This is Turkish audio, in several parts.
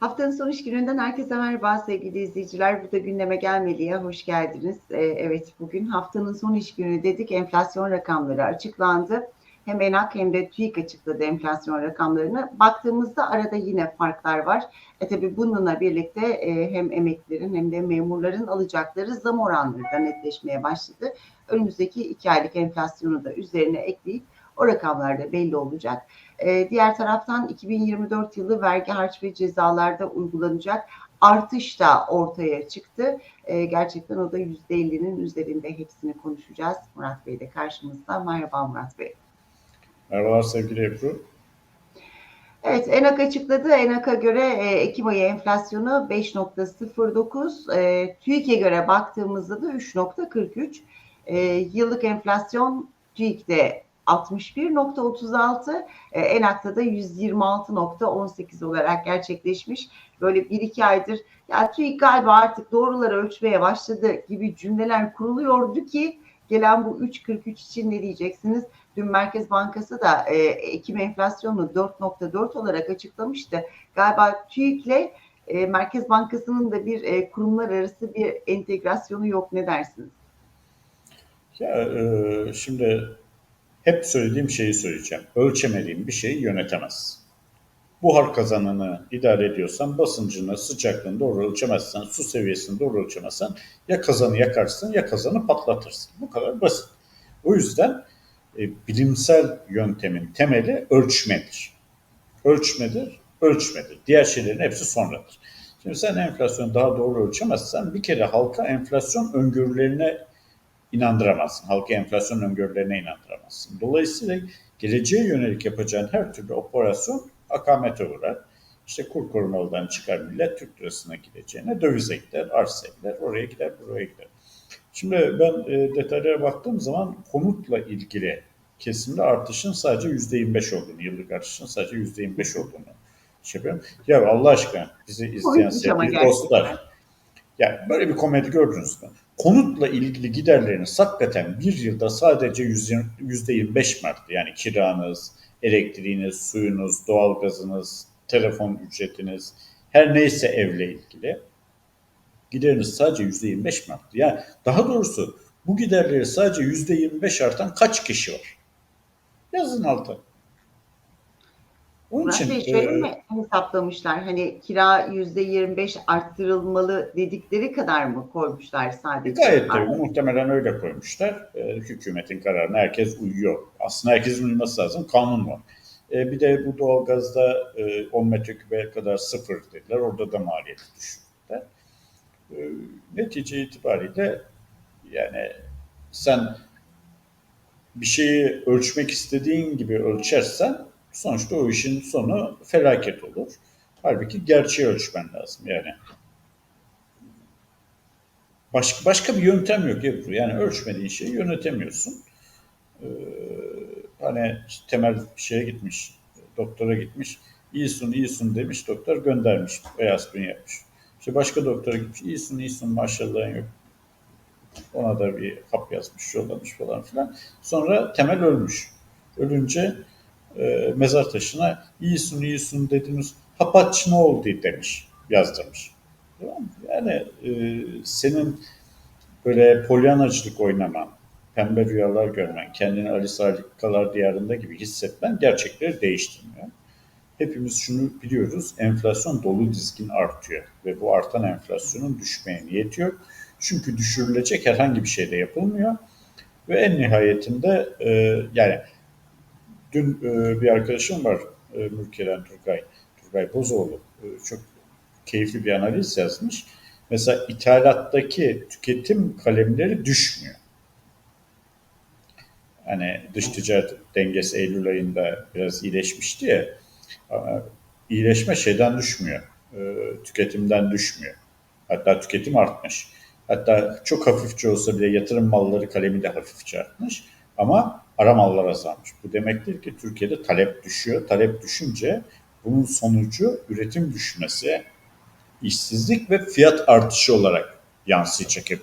Haftanın son iş gününden herkese merhaba sevgili izleyiciler. Bu da gündeme gelmeliye hoş geldiniz. Ee, evet bugün haftanın son iş günü dedik. Enflasyon rakamları açıklandı. Hem ENAK hem de TÜİK açıkladı enflasyon rakamlarını. Baktığımızda arada yine farklar var. E tabi bununla birlikte e, hem emeklilerin hem de memurların alacakları zam oranları da netleşmeye başladı. Önümüzdeki iki aylık enflasyonu da üzerine ekleyip o rakamlar da belli olacak. Ee, diğer taraftan 2024 yılı vergi harç ve cezalarda uygulanacak artış da ortaya çıktı. Ee, gerçekten o da %50'nin üzerinde hepsini konuşacağız. Murat Bey de karşımızda. Merhaba Murat Bey. Merhabalar sevgili Ebru. Evet, ENAK açıkladı. ENAK'a göre e, Ekim ayı enflasyonu 5.09, e, TÜİK'e göre baktığımızda da 3.43. E, yıllık enflasyon TÜİK'te 61.36, e, ENAK'ta da 126.18 olarak gerçekleşmiş. Böyle bir iki aydır ya TÜİK galiba artık doğruları ölçmeye başladı gibi cümleler kuruluyordu ki gelen bu 3.43 için ne diyeceksiniz? Dün Merkez Bankası da e, Ekim enflasyonunu 4.4 olarak açıklamıştı. Galiba TÜİK'le e, Merkez Bankası'nın da bir e, kurumlar arası bir entegrasyonu yok. Ne dersiniz? Ya e, şimdi hep söylediğim şeyi söyleyeceğim. Ölçemediğin bir şeyi yönetemez. Buhar kazanını idare ediyorsan basıncını, sıcaklığını doğru ölçemezsen, su seviyesini doğru ölçemezsen ya kazanı yakarsın ya kazanı patlatırsın. Bu kadar basit. O yüzden e, bilimsel yöntemin temeli ölçmedir. Ölçmedir, ölçmedir. Diğer şeylerin hepsi sonradır. Şimdi sen enflasyonu daha doğru ölçemezsen bir kere halka enflasyon öngörülerine inandıramazsın. Halka enflasyon öngörülerine inandıramazsın. Dolayısıyla geleceğe yönelik yapacağın her türlü operasyon akamete uğrar. İşte kur korumalıdan çıkar millet Türk lirasına gideceğine dövize gider, arsa gider, oraya gider, buraya gider. Şimdi ben e, detaylara baktığım zaman konutla ilgili kesimde artışın sadece yüzde 25 olduğunu, yıllık artışın sadece yüzde 25 olduğunu şey yapıyorum. Ya Allah aşkına bizi izleyen sevgili dostlar, ya böyle bir komedi gördünüz mü? Konutla ilgili giderleriniz hakikaten bir yılda sadece yüzde 25 mi arttı? Yani kiranız, elektriğiniz, suyunuz, doğalgazınız, telefon ücretiniz, her neyse evle ilgili gideriniz sadece yüzde 25 mi arttı? Yani daha doğrusu bu giderleri sadece yüzde 25 artan kaç kişi var? Yazın altı. Onun Murat için Bey şöyle e, mi hesaplamışlar? Hani kira yüzde 25 arttırılmalı dedikleri kadar mı koymuşlar sadece? Gayet tabii muhtemelen öyle koymuşlar. E, hükümetin kararına herkes uyuyor. Aslında herkesin uyması lazım. Kanun var. E, bir de bu doğalgazda e, 10 metrekübe kadar sıfır dediler. Orada da maliyeti düşürdüler. E, netice itibariyle yani sen bir şeyi ölçmek istediğin gibi ölçersen sonuçta o işin sonu felaket olur. Halbuki gerçeği ölçmen lazım yani. Başka, başka bir yöntem yok. Yani ölçmediğin şeyi yönetemiyorsun. Ee, hani işte temel şeye gitmiş, doktora gitmiş. İyisin, iyisin demiş doktor göndermiş. Beyaz gün yapmış. İşte başka doktora gitmiş. İyisin, iyisin maşallahın yok. Ona da bir hap yazmış, yollamış falan filan. Sonra temel ölmüş. Ölünce e, mezar taşına iyisin iyisin dediniz hapaç ne oldu demiş yazdırmış. Yani e, senin böyle polyanacılık oynaman, pembe rüyalar görmen, kendini Alice Harikalar diyarında gibi hissetmen gerçekleri değiştirmiyor. Hepimiz şunu biliyoruz, enflasyon dolu dizgin artıyor ve bu artan enflasyonun düşmeye niyeti yok. Çünkü düşürülecek herhangi bir şey de yapılmıyor ve en nihayetinde e, yani Dün e, bir arkadaşım var e, Mülkeren Turgay, Turgay Bozoğlu. E, çok keyifli bir analiz yazmış. Mesela ithalattaki tüketim kalemleri düşmüyor. Hani dış ticaret dengesi Eylül ayında biraz iyileşmişti ya. İyileşme şeyden düşmüyor. E, tüketimden düşmüyor. Hatta tüketim artmış. Hatta çok hafifçe olsa bile yatırım malları kalemi de hafifçe artmış. Ama ara mallar azalmış. Bu demektir ki Türkiye'de talep düşüyor. Talep düşünce bunun sonucu üretim düşmesi, işsizlik ve fiyat artışı olarak yansıyacak hep.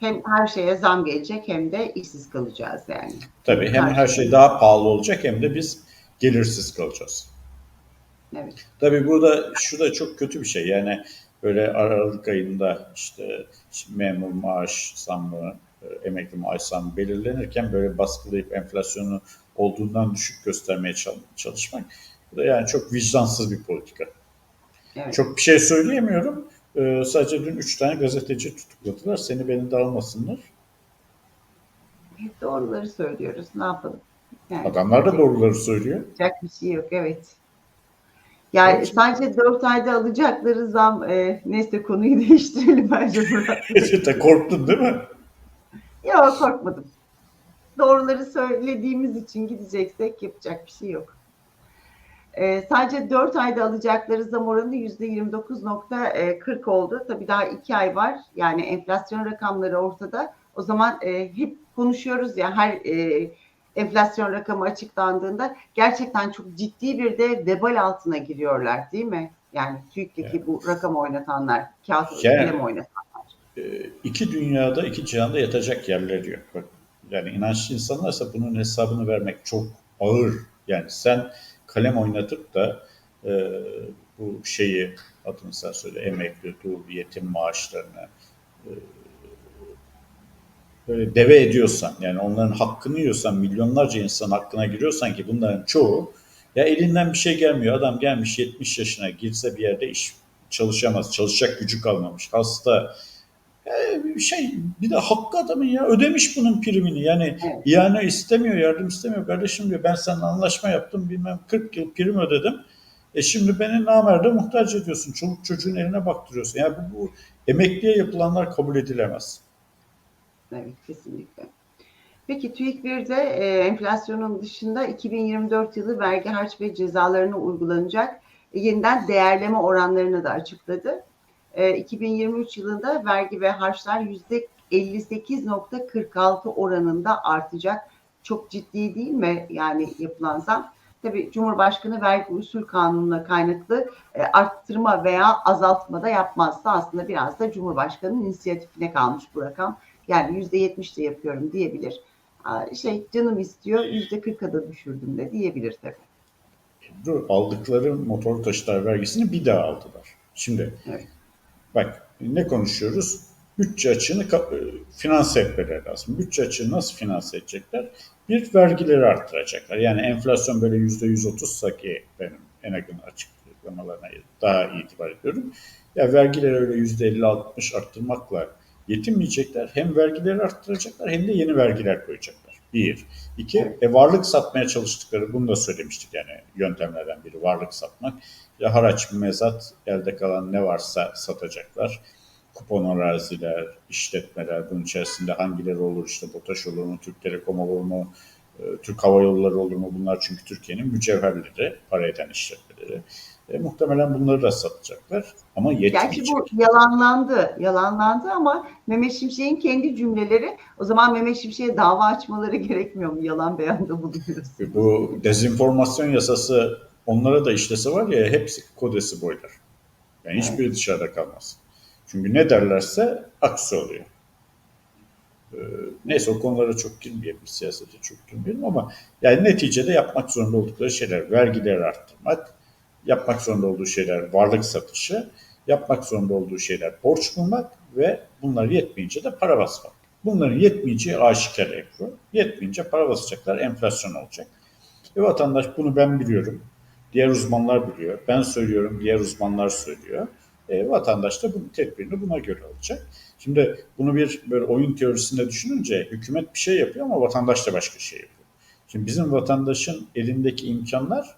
Hem her şeye zam gelecek hem de işsiz kalacağız yani. Tabii hem her şey daha pahalı olacak hem de biz gelirsiz kalacağız. Evet. Tabii bu da şu da çok kötü bir şey. Yani böyle Aralık ayında işte memur maaş zammı, emekli maaş zammı belirlenirken böyle baskılayıp enflasyonu olduğundan düşük göstermeye çal- çalışmak. Bu da yani çok vicdansız bir politika. Evet. Çok bir şey söyleyemiyorum. Ee, sadece dün üç tane gazeteci tutukladılar. Seni beni de almasınlar. Hep doğruları söylüyoruz. Ne yapalım? Yani Adamlar da doğruları söylüyor. yapacak bir şey yok. Evet. Yani Evet. sadece 4 ayda alacakları zam e, neyse konuyu değiştirelim bence Murat. korktun değil mi? Yok korkmadım. Doğruları söylediğimiz için gideceksek yapacak bir şey yok. Ee, sadece 4 ayda alacakları zam oranı %29.40 oldu. Tabii daha 2 ay var. Yani enflasyon rakamları ortada. O zaman e, hep konuşuyoruz ya her e, enflasyon rakamı açıklandığında gerçekten çok ciddi bir de vebal altına giriyorlar değil mi? Yani TÜİK'teki Evet. bu rakam oynatanlar, kağıt Yani- oynatan. Ee, iki dünyada, iki cihanda yatacak yerleri yok. Bak, yani inançlı insanlarsa bunun hesabını vermek çok ağır. Yani sen kalem oynatıp da e, bu şeyi adını sen söyle emekli, dul, yetim maaşlarını e, böyle deve ediyorsan yani onların hakkını yiyorsan milyonlarca insan hakkına giriyorsan ki bunların çoğu ya elinden bir şey gelmiyor. Adam gelmiş 70 yaşına girse bir yerde iş çalışamaz. Çalışacak gücü kalmamış. Hasta e, bir şey bir de hakkı adamın ya ödemiş bunun primini yani iade istemiyor yardım istemiyor kardeşim diyor ben seninle anlaşma yaptım bilmem 40 yıl prim ödedim e şimdi beni namerde muhtaç ediyorsun çoluk çocuğun eline baktırıyorsun yani bu, bu emekliye yapılanlar kabul edilemez. Evet kesinlikle. Peki TÜİK bir de e, enflasyonun dışında 2024 yılı vergi harç ve cezalarına uygulanacak e, yeniden değerleme oranlarını da açıkladı. E, 2023 yılında vergi ve harçlar %58.46 oranında artacak. Çok ciddi değil mi yani yapılan zam? Tabii Cumhurbaşkanı vergi usul kanununa kaynaklı e, arttırma veya azaltma da yapmazsa aslında biraz da Cumhurbaşkanı'nın inisiyatifine kalmış bu rakam. Yani yüzde yetmiş de yapıyorum diyebilir. Şey canım istiyor yüzde kırka da düşürdüm de diyebilir tabii. Dur, aldıkları motor taşıtlar vergisini bir daha aldılar. Şimdi Evet. Bak ne konuşuyoruz? Bütçe açığını e, finanse etmeleri lazım. Bütçe açığını nasıl finanse edecekler? Bir vergileri arttıracaklar. Yani enflasyon böyle yüzde 130'sa ki benim Enag'ın açıklamalarına daha itibar ediyorum. Ya vergileri öyle yüzde 50-60 arttırmakla yetinmeyecekler. Hem vergileri arttıracaklar hem de yeni vergiler koyacaklar. Bir. İki, e, varlık satmaya çalıştıkları, bunu da söylemiştik yani yöntemlerden biri varlık satmak. Ya haraç, mezat, elde kalan ne varsa satacaklar. Kupon araziler, işletmeler, bunun içerisinde hangileri olur işte BOTAŞ olur mu, Türk Telekom olur mu, e, Türk Hava Yolları olur mu bunlar çünkü Türkiye'nin mücevherleri, para eden işletmeleri. E, muhtemelen bunları da satacaklar ama Gerçi yetmeyecek. bu yalanlandı. Yalanlandı ama Mehmet Şimşek'in kendi cümleleri o zaman Mehmet Şimşek'e dava açmaları gerekmiyor mu? Yalan beyanda bulunuyoruz. E, Bu dezenformasyon yasası onlara da işlese var ya hepsi kodesi boylar. Yani hiçbiri dışarıda kalmaz. Çünkü ne derlerse aksi oluyor. Ee, neyse o konulara çok girmeyelim, siyasete çok girmeyelim ama yani neticede yapmak zorunda oldukları şeyler, vergileri arttırmak, yapmak zorunda olduğu şeyler varlık satışı, yapmak zorunda olduğu şeyler borç bulmak ve bunlar yetmeyince de para basmak. Bunların yetmeyeceği aşikar Ebru. Yetmeyince para basacaklar, enflasyon olacak. E vatandaş bunu ben biliyorum. Diğer uzmanlar biliyor. Ben söylüyorum, diğer uzmanlar söylüyor. E, vatandaş da bunun tedbirini buna göre alacak. Şimdi bunu bir böyle oyun teorisinde düşününce hükümet bir şey yapıyor ama vatandaş da başka şey yapıyor. Şimdi bizim vatandaşın elindeki imkanlar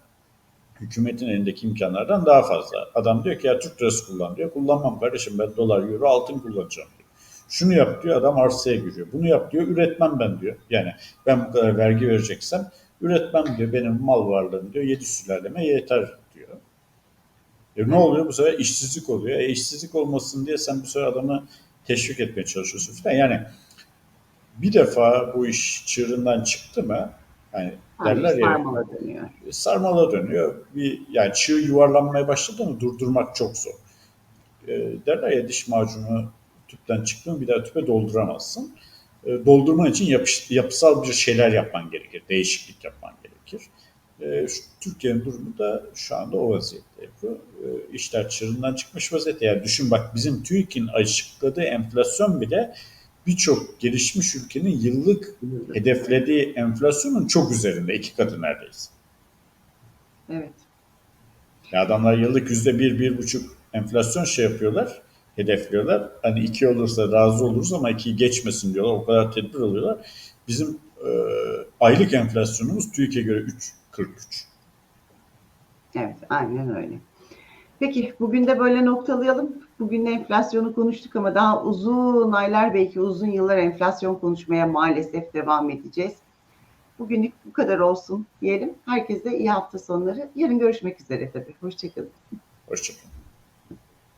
hükümetin elindeki imkanlardan daha fazla. Adam diyor ki ya Türk lirası kullan diyor. Kullanmam kardeşim ben dolar, euro, altın kullanacağım diyor. Şunu yap diyor adam arsaya giriyor. Bunu yap diyor üretmem ben diyor. Yani ben bu kadar vergi vereceksem üretmem diyor. Benim mal varlığım diyor yedi sülaleme yeter diyor. E ne oluyor bu sefer işsizlik oluyor. E işsizlik olmasın diye sen bu sefer adamı teşvik etmeye çalışıyorsun falan. Yani bir defa bu iş çığırından çıktı mı yani derler ya Sarmala dönüyor. sarmala dönüyor. Bir yani çığ yuvarlanmaya başladı mı durdurmak çok zor. E, derler ya diş macunu tüpten çıktı mı bir daha tüpe dolduramazsın. E, doldurman için yapış, yapısal bir şeyler yapman gerekir. Değişiklik yapman gerekir. E, şu- Türkiye'nin durumu da şu anda o vaziyette. Ebru. E, işler çığırından çıkmış vaziyette. Yani düşün bak bizim TÜİK'in açıkladığı enflasyon bile birçok gelişmiş ülkenin yıllık hedeflediği enflasyonun çok üzerinde. iki katı neredeyse. Evet. Ya adamlar yıllık yüzde bir, bir buçuk enflasyon şey yapıyorlar, hedefliyorlar. Hani iki olursa razı oluruz ama ikiyi geçmesin diyorlar. O kadar tedbir alıyorlar. Bizim e, aylık enflasyonumuz TÜİK'e göre 3.43. Evet, aynen öyle. Peki bugün de böyle noktalayalım. Bugün enflasyonu konuştuk ama daha uzun aylar belki uzun yıllar enflasyon konuşmaya maalesef devam edeceğiz. Bugünlük bu kadar olsun diyelim. Herkese iyi hafta sonları. Yarın görüşmek üzere tabii. Hoşçakalın. Hoşçakalın.